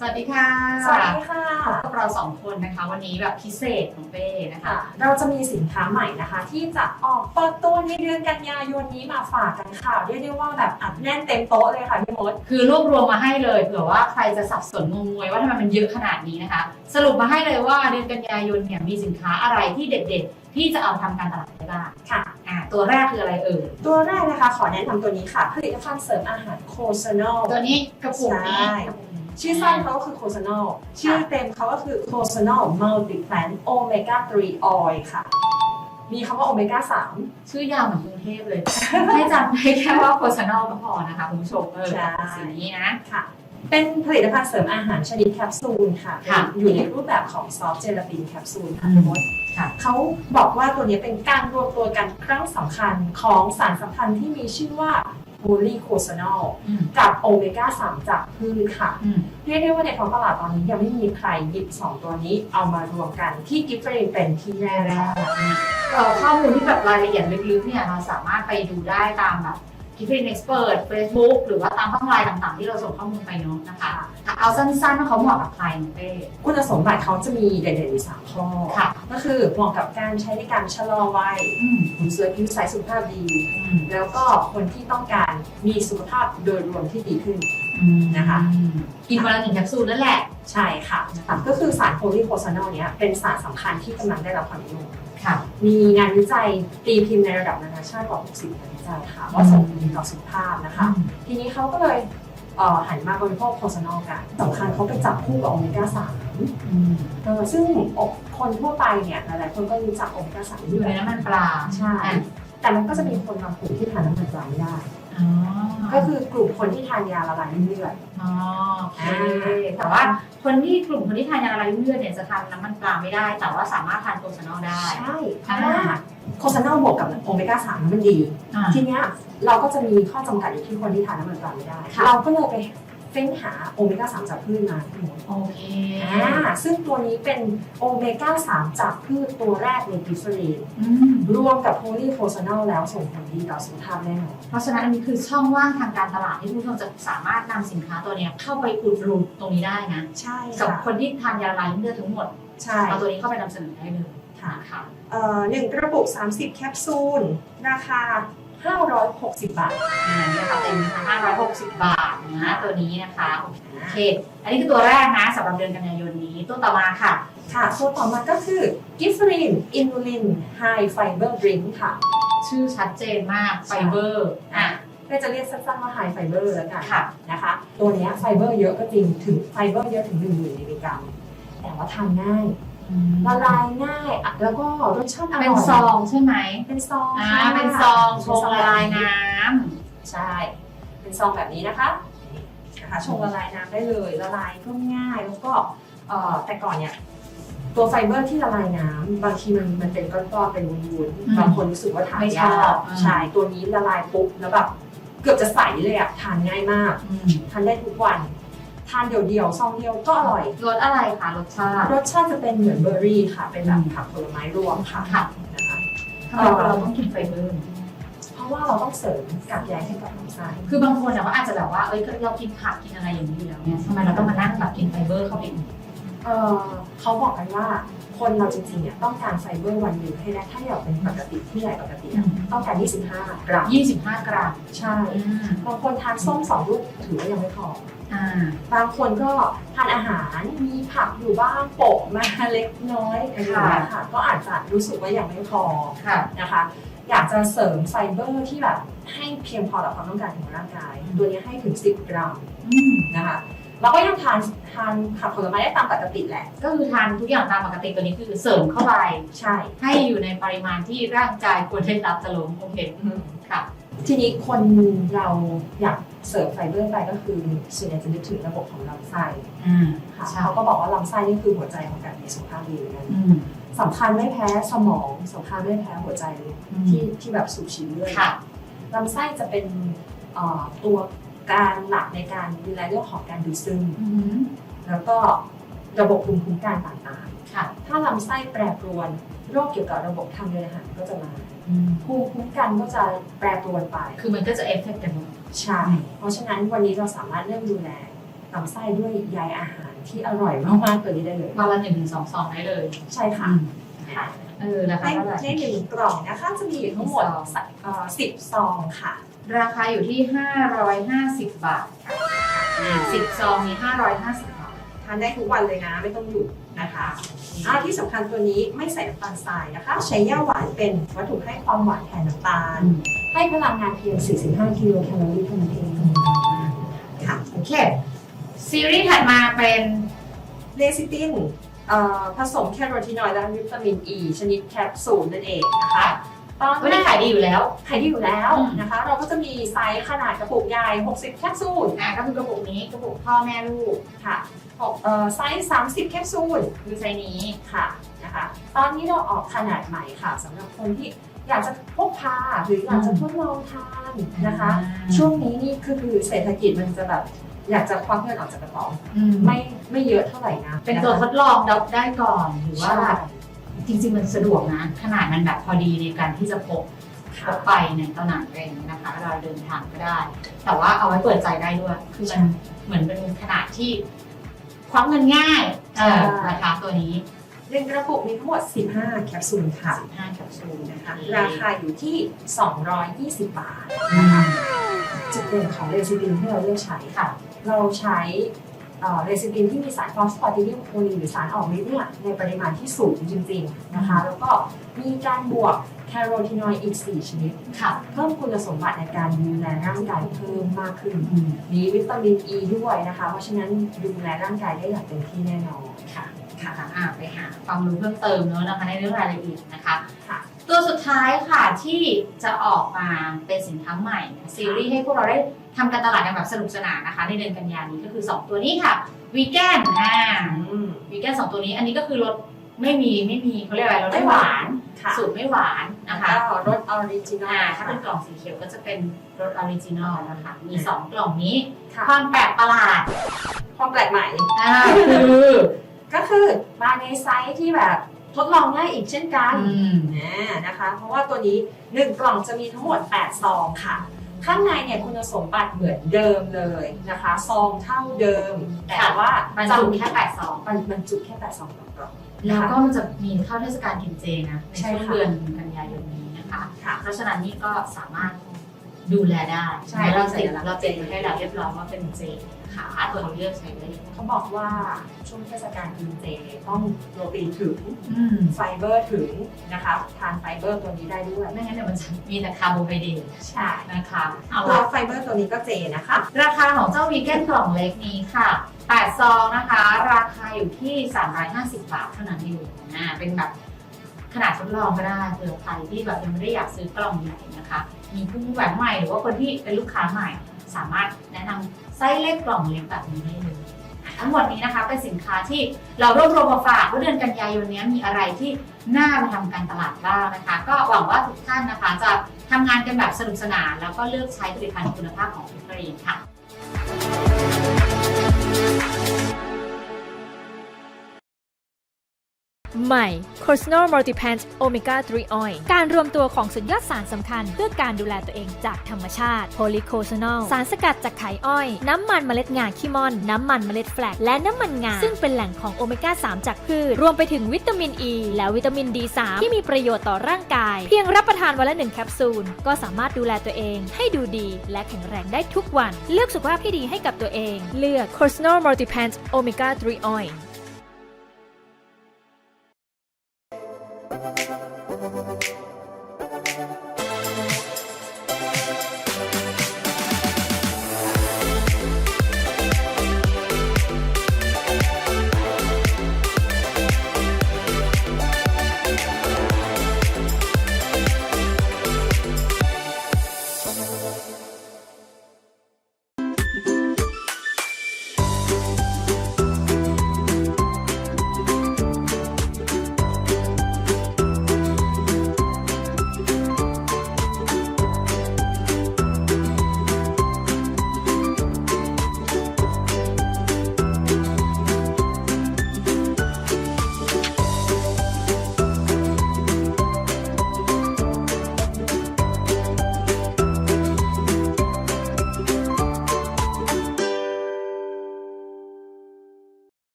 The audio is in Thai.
สวัสดีค่ะ สวัสดีค่ะพวกเราสองคนนะคะ วันนี้แบบพิเศษของเป้นะคะค่ะเราจะมีสินค้าใหม่นะคะ ที่จะออกเปิดตัวในเดือนกันยายนนี้มาฝากกันค่ะเรียกได้ว่าแบบอัดแน่นเต็มโต๊ะเลยค่ะพี่มดคือรวบรวมมาให้เลยเผื่อว่าใครจะสับสนงงงวยว่าทำไมมันเยอะขนาดนี้นะคะ สรุปมาให้เลยว่าเดือนกันยายนเนี่ยมีสินค้าอะไรที่เด็ด ๆ ที่จะเอาทำการตลาดได้บ้างค่ะอ่าตัวแรกคืออะไรเอ่ย ตัวแรกนะคะ ขอแนะนำตัวนี้ค่ะ ผลิตภัณฑ์เสริมอาหารโคซานอลตัวนี้กระปุกนี้ใช่กระปุกนี้ชื่อสั้นเขาก็คือโคซานอลชื่อเต็มเขาก็คือโคซานอลมัลติแพลนโอเมก้า3ออยค่ะ มีคำว่าโอเมก้า3 ชื่อยาวเหมือนกรุงเทพเลย ให้จำได้แค่ว่าโฆษณาก็พอนะคะคุณผู้ชมเออใช่ สีนี้นะ ค่ะ เป็นผลิตภัณฑ์เสริมอาหารชนิดแคปซูลค่ะ ค่ะ อยู่ในรูปแบบของซอฟต์เจลาตินแคปซูลค่ะอืมพี่มด ค่ะ เขาบอกว่าตัวนี้เป็นการรวมตัวกันครั้งสำคัญของสารสำคัญที่มีชื่อว่า โพลีโคซานอลอืมกับโอเมก้า 3 จากพืชค่ะอืมเรียกได้ว่าในท้องตลาดตอนนี้ยังไม่มีใครหยิบ 2 ตัวนี้เอามารวมกันที่กิฟเฟอร์เป็นที่แรกแรค่ะกเอ่อข้อมูลที่แบบรายละเอียดลึกๆเนี่ยเราสามารถไปดูได้ตามแบบ คิฟฟินเอ็กซ์เพรสเฟซบุ๊กหรือว่าตามช่องไลน์ต่างๆ ที่เราส่งข้อมูลไปเนาะนะคะค่ะเอาสั้นๆว่าเขาเหมาะกับใครน้องเป้คุณสมบัติเขาจะมีเด่นๆอยู่สามข้อค่ะก็คือเหมาะกับการใช้ในการชะลอวัยอืมหุ่นสวยผิวใสสุขภาพดีอืมแล้วก็คนที่ต้องการมีสุขภาพโดยรวมที่ดีขึ้นอืมนะคะกินวันละหนึ่งแคปซูลนั่นแหละ ใช่ค่ะ ก็คือสารโพลีโคซานอลเนี้ยเป็นสารสำคัญที่กำลังได้รับความนิยม ค่ะ มีงานวิจัยตีพิมพ์ในระดับนานาชาติกว่า60งานวิจัยค่ะว่าส่งผลดีต่อสุขภาพนะคะ ทีนี้เขาก็เลยเอ่อหันมาบริโภคโคซานอลกันสำคัญเขาไปจับคู่กับโอเมก้าอืม3เออซึ่งคนทั่วไปเนี่ยหลายๆคนก็รู้จักโอเมก้า3อยู่ในน้ำมันปลาใช่อะแต่มันก็จะมีคนบางกลุ่มที่ทานน้ำมันปลาไม่ได้อ๋อ ก็คือกลุ่มคนที่ทานยาละลายริ่มเลือดอ๋อโอเคแต่ว่าคนที่กลุ่มคนที่ทานยาละลายริ่มเลือดเนี่ยจะทานน้ำมันปลาไม่ได้ แต่ว่าสามารถทานโฆษณาได้ใช่เพราะว่าโคซานอลบวกกับโอเมก้า3มันดีอ่าทีเนี้ยเราก็จะมีข้อจำกัดอยู่ที่คนที่ทานน้ำมันปลาไม่ได้ค่ะเราก็เลยไป เฟ้นหาโอเมก้า3จากพืชมาทั้งหมดโอเคอ่าซึ่งตัวนี้เป็นโอเมก้า3จากพืชตัวแรกในกิฟเฟอรีนอืมรวมกับโพลีโคซานอลแล้วส่งผลดีต่อสุขภาพแน่นอนเพราะฉะนั้นอันนี้คือช่องว่างทางการตลาดที่ผู้ชมจะสามารถนำสินค้าตัวเนี้ยเข้าไปอุดหนุนตรงนี้ได้นะใช่กับค่ะคนที่ทานยาละลายริ่มเลือดทั้งหมดใช่เอาตัวนี้เข้าไปนำเสนอได้เลยค่ะค่ะเอ่อหนึ่งกระปุก 30 แคปซูล ราคา 560 บาทอ่าราคาเต็มนะคะ560 บาทนะตัวนี้นะคะโอเค อันนี้คือตัวแรกนะสำหรับเดือนกันยายนนี้ตัวต่อมาค่ะ ค่ะตัวต่อมาก็คือกิฟเฟอรีนอินูลินไฮไฟเบอร์ดริงค่ะ ชื่อชัดเจนมากไฟเบอร์อะก็จะเรียกสั้นๆว่าไฮไฟเบอร์แล้วกันค่ะนะคะ ตัวเนี้ยไฟเบอร์เยอะก็จริงถึงไฟเบอร์เยอะถึง 1 0 0 0 0มิลลิกรัมแต่ว่าทานง่าย ละลายง่ายอะแล้วก็รสชาติอร่อยเป็นซองใช่ไหมเป็นซองอ่าค่ะเป็นซองชงละลายน้ใช่ เป็นซองแบบนี้นะคะนี่นะคะชงละลายน้ำได้เลยละลายก็ง่ายแล้วก็เอ่อแต่ก่อนเนี่ยตัวไฟเบอร์ที่ละลายน้ำบางทีมันมันเป็นก้อนๆเป็นวุ้นๆบางคนรู้สึกว่าทานยากใช่ตัวนี้ละลายปุ๊บแล้วแบบเกือบจะใสเลยอะทานง่ายมากำอืม ทานได้ทุกวัน ทานเดี่ยวๆซองเดียวก็อร่อย รสอะไรคะรสชาติรสชาติจะเป็นเหมือนเบอร์รี่ค่ะ เป็นแบบผักผลไม้รวมค่ะค่ะนะคะทำไมเราต้องกินไฟเบอร์เพราะว่าเราต้องเสริมกากใยให้กับลำไส้คือบางคนอะว่าอาจจะแบบว่าเอ้ยเรากินผักกินอะไรอย่างนี้อยู่แล้วเนี่ยทำไมเราต้องมานั่งแบบกินไฟเบอร์เข้าไปอีกเอ่อเขาบอกกันว่า คนเราจริงๆเนี่ยต้องการไฟเบอร์วันหนึ่งให้ได้ถ้าอยากเป็นปกติที่ใหญ่ปกติอะต้องการ 25 กรัม 25 กรัม ใช่อืมบางคนทานส้มสองลูกถือว่ายังไม่พออ่าบางคนก็ทานอาหารมีผักอยู่บ้างโปะมาเล็กน้อยอะไรอย่างเงี้ยค่ะ ก็อาจจะรู้สึกว่ายังไม่พอค่ะนะคะ อยากจะเสริมไฟเบอร์ที่แบบให้เพียงพอต่อความต้องการของร่างกาย ตัวนี้ให้ถึง 10 กรัมอืมนะคะ เราก็ยังทานทานผักผลไม้ได้ตามปกติแหละ ก็คือทานทุกอย่างตามปกติตัวนี้คือเสริมเข้าไปใช่ ให้อยู่ในปริมาณที่ร่างกายควรได้รับจะลงโอเคค่ะ ทีนี้คนเราอยากเสริมไฟเบอร์ไปก็คือส่วนใหญ่จะนึกถึงระบบของลำไส้อืมค่ะใช่เขาก็บอกว่าลำไส้นี่คือหัวใจของการมีสุขภาพดีเหมือนกันอืมสำคัญไม่แพ้สมองสำคัญไม่แพ้หัวใจเลยอืมที่ที่แบบสูบฉีดเลือดค่ะลำไส้จะเป็นเอ่อตัว การหลักในการดูแลเรื่องของการดูดซึมอืมแล้วก็ระบบภูมิคุ้มกันต่างค่ะๆถ้าลำไส้แปรปรวนโรคเกี่ยวกับระบบทางเดินอาหารก็จะมาอืมภูมิคุ้มกันก็จะแปรปรวนไป คือมันก็จะเอฟเฟกต์กันหมดใช่ เพราะฉะนั้นวันนี้เราสามารถเริ่มดูแลลำไส้ด้วยใยอาหารที่อร่อยมากๆตัวนี้ได้เลยวันละหนึ่งถึงสองซองได้เลย ใช่ค่ะค่ะเออราคาในเท่าไหร่ในหนึ่งกล่องนะคะจะมีอยู่ทั้งหมดกี่ซองสักเอ่อสิบซองค่ะ ราคาอยู่ที่ 550 บาทค่ะสิบซองมี550 บาท ทานได้ทุกวันเลยนะไม่ต้องหยุดนะคะอ่าที่สำคัญตัวนี้ไม่ใส่น้ำตาลทรายนะคะ ใช้ย่าหวานเป็นวัตถุให้ความหวานแทนน้ำตาล ให้พลังงานเพียง 45 กิโลแคลอรี่เท่านั้นเองค่ะโอเค ซีรีส์ถัดมาเป็นเลซิตินเอ่อผสมแคโรทีนอยด์และวิตามินอ e, ีชนิดแคปซูลนั่นเองนะคะ ตอนไม่แรได้กขายดีอยู่แล้ว ขายดีอยู่แล้วอืม นะคะ เราก็จะมีไซส์ขนาดกระปุกใหญ่ 60 แคปซูลอะก็คือกระปุกนี้กระปุกพ่อแม่ลูกค่ะหกเอ่อไซส์ 30 แคปซูล คือไซส์นี้ ค่ะนะคะตอนนี้เราออกขนาดใหม่ค่ะสำหรับคนที่อยากจะพกพาหรืออยากจะทดลองทานนะคะ ช่วงนี้นี่คือคือเศรษฐกิจมันจะแบบอยากจะควักเงินออกจากกระเป๋าอืมไม่ไม่เยอะเท่าไหร่นะเป็นตัวทดลองดับได้ก่อนหรือว่าใช่ จริง ๆ มันสะดวกนะ ขนาดมันแบบพอดีในการที่จะพกพค่ะกไปในตลาดอะไรอย่างเงี้ยนะคะเราเดินทางก็ได้ แต่ว่าเอาไว้เปิดใจได้ด้วยคือมันเหมือนเป็นขนาดที่ควักเงินง่ายเออนะคะตัวนี้หนึ่งกระปุกมีทั้งหมด 15 แคปซูลค่ะ5แคปซูลนะคะ ราคาอยู่ที่ 220 บาทอืมจุดเด่นของเรซิปินที่เราเลือกใช้ค่ะ เราใช้ เอ่อเรซิปินที่มีสารฟอสฟอริลิลโคลีนหรือสารออกฤทธิ์เนี่ยในปริมาณที่สูงจริงๆนะคะ แล้วก็มีการบวกแคโรทีนอยด์อีก 4 ชนิดค่ะ เพิ่มคุณสมบัติในการดูแลร่างกายเพิ่มมากขึ้นอืมมีวิตามินอ e ีด้วยนะคะ เพราะฉะนั้นดูแลร่างกายได้อย่างเต็มที่แน่นอนค่ะ ค่ะอะไปหาความรู้เพิ่มเติมเนอะนะคะในเรื่องรายละเอียดนะคะค่ะตัวสุดท้ายค่ะที่จะออกมาเป็นสินค้าใหม่นะซีรีส์ให้พวกเราได้ ทำการตลาดกันแบบสนุกสนานนะคะ ในเดือนกันยายนนี้ก็คือ 2 ตัวนี้ค่ะวีแกนอ่าอืมวีแกนสองตัวนี้อันนี้ก็คือรสไม่มีไม่มีเขาเรียกอะไรรสไม่หวาน ค่ะสูตรไม่หวานนะคะแล้วก็รสออริจินออ่าลถ้าเป็นกล่องสีเขียวก็จะเป็นรสออริจินอลนะคะ มี 2 กล่องนี้ ค่ะ ความแปลกประหลาดความแปลกใหม่ อ่าคือก็คือมาในไซส์ที่แบบทดลองง่ายอีกเช่นกันอืมนะนะคะ เพราะว่าตัวนี้ 1 กล่องจะมีทั้งหมด 8 ซองค่ะ ข้างในเนี่ยคุณสมบัติเหมือนเดิมเลยนะคะซองเท่าเดิม แต่ว่ามันจะจุมีแค่8ซองมันมันจุแค่8ซองต่อกล่องแล้วก็มันจะมีเข้าเทศกาลกินเจนะในใช่ช่วงค่ะเดือนกันยายนนี้นะคะค่ะเพราะฉะนั้นนี่ก็สามารถ ดูแลได้ใช่เราติดใช่แล้วเราติดไว้ให้เราเรียบร้อยว่าเป็นเจนะคะตัวเราเลือกใช้ได้เลยเขาบอกว่าช่วงเทศกาลกินเจต้องโปรตีนถึงอืมไฟเบอร์ถึงนะคะทานไฟเบอร์ตัวนี้ได้ด้วย ไม่งั้นเดี๋ยวมันจะมีแต่คาร์โบไฮเดรตใช่นะคะเอาตัวละไฟเบอร์ตัวนี้ก็เจนะคะ ราคาของเจ้าวีแกนกล่องเล็กนี้ค่ะ8ซองนะคะ ราคาอยู่ที่ 350 บาทเท่านั้นเองอ่าเป็นแบบ ขนาดทดลองก็ได้เผื่อใครที่แบบยังไม่ได้อยากซื้อกล่องใหญ่นะคะ มีผู้แหวนใหม่หรือว่าคนที่เป็นลูกค้าใหม่ สามารถแนะนำไซส้เล็กกล่องเล็กแบบนี้ได้เลยทั้งหมดนี้นะคะเป็นสินค้าที่เรารวบรวมมาฝากว่าเดือนกันยายนนี้มีอะไรที่น่าไปทำการตลาดบ้างนะคะ ก็หวังว่าทุกท่านนะคะจะทำงานกันแบบสนุกสนาน แล้วก็เลือกใช้ผลิตภัณฑ์คุณภาพของฟิฟรีนค่ะ ใหม่ c o s n o Multipant Omega 3 Oil การรวมตัวของสุดยอดสารสำคัญ เพื่อการดูแลตัวเองจากธรรมชาติ Polycosanol สารสกัดจากไข่อ้อย น้ำมันเมล็ดงาขี้ม่อน น้ำมันเมล็ดแฟลก และน้ำมันงา ซึ่งเป็นแหล่งของโอเมก้า 3 จากพืช รวมไปถึงวิตามินอ e ีและวิตามิน D3 ที่มีประโยชน์ต่อร่างกาย เพียงรับประทานวันละหนึ่งแคปซูล ก็สามารถดูแลตัวเองให้ดูดี และแข็งแรงได้ทุกวัน เลือกสุขภาพที่ดีให้กับตัวเอง เลือก c o s n o Multipant Omega 3 Oil